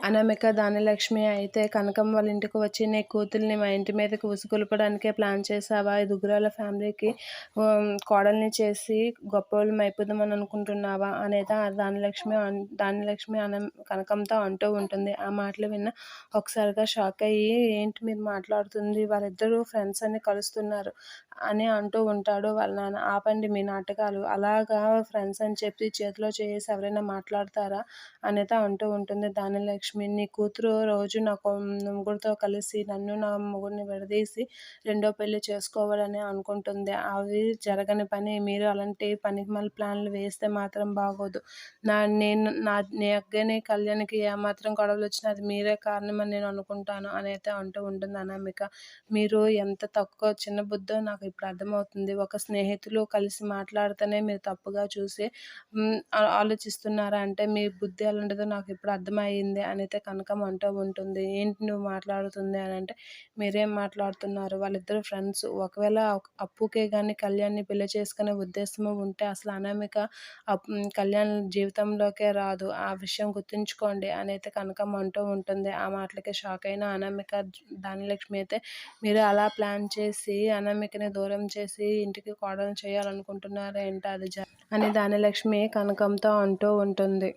అనామిక ధనలక్ష్మి అయితే కనకం వాళ్ళ ఇంటికి వచ్చి నీ కూతుల్ని మా ఇంటి మీదకి ఉసుగొల్పడానికే ప్లాన్ చేసావా ఈ ఫ్యామిలీకి కోడల్ని చేసి గొప్పవాళ్ళం అయిపోదామని అనుకుంటున్నావా? అనేది ఆ ధనలక్ష్మి ధనలక్ష్మి అన కనకంతో అంటూ ఉంటుంది. ఆ మాటలు విన్న ఒకసారిగా షాక్ అయ్యి ఏంటి మీరు మాట్లాడుతుంది? వాళ్ళిద్దరూ ఫ్రెండ్స్ అని కలుస్తున్నారు అని అంటూ ఉంటాడు వాళ్ళ నాన్న. ఆపండి మీ నాటకాలు. అలాగా ఫ్రెండ్స్ అని చెప్పి చేతిలో చేసి ఎవరైనా మాట్లాడతారా? అనేది అంటూ ఉంటుంది ధాన్యలక్ష్మి నీ కూతురు రోజు నాకు ముగ్గురితో కలిసి నన్ను నా మొగుడిని విడదీసి రెండో పెళ్ళి చేసుకోవాలని అనుకుంటుంది. అవి జరగని పని మీరు అలాంటి పనికి మళ్ళీ ప్లాన్లు వేస్తే మాత్రం బాగోదు. నా నేను నా నీ నెగ్గని కళ్యాణ్కి ఏమాత్రం గొడవలు వచ్చినా అది మీరే కారణమని నేను అనుకుంటాను అని అయితే అంటూ ఉంటుంది అనామిక. మీరు ఎంత తక్కువ చిన్న బుద్ధో నాకు ఇప్పుడు అర్థమవుతుంది. ఒక స్నేహితులు కలిసి మాట్లాడితేనే మీరు తప్పుగా చూసి ఆలోచిస్తున్నారా? అంటే మీ బుద్ధి ఎలాంటిదో నాకు ఇప్పుడు అర్థమైంది అని అయితే కనకం అంటూ ఉంటుంది. ఏంటి నువ్వు మాట్లాడుతుంది అని అంటే మీరేం మాట్లాడుతున్నారు? వాళ్ళిద్దరు ఫ్రెండ్స్ ఒకవేళ అప్పుకే కానీ కళ్యాణ్ని పెళ్ళి చేసుకునే ఉద్దేశం ఉంటే అసలు అనామిక కళ్యాణ్ జీవితంలోకే రాదు. ఆ విషయం గుర్తుంచుకోండి అని అయితే కనకం అంటూ ఉంటుంది. ఆ మాటలకి షాక్ అయిన అనామిక ధాన్యలక్ష్మి అయితే మీరు అలా ప్లాన్ చేసి అనామికని దూరం చేసి ఇంటికి కోడలు చేయాలనుకుంటున్నారా ఏంటి అది జ? అని ధాన్యలక్ష్మి కనకంతో అంటూ ఉంటుంది.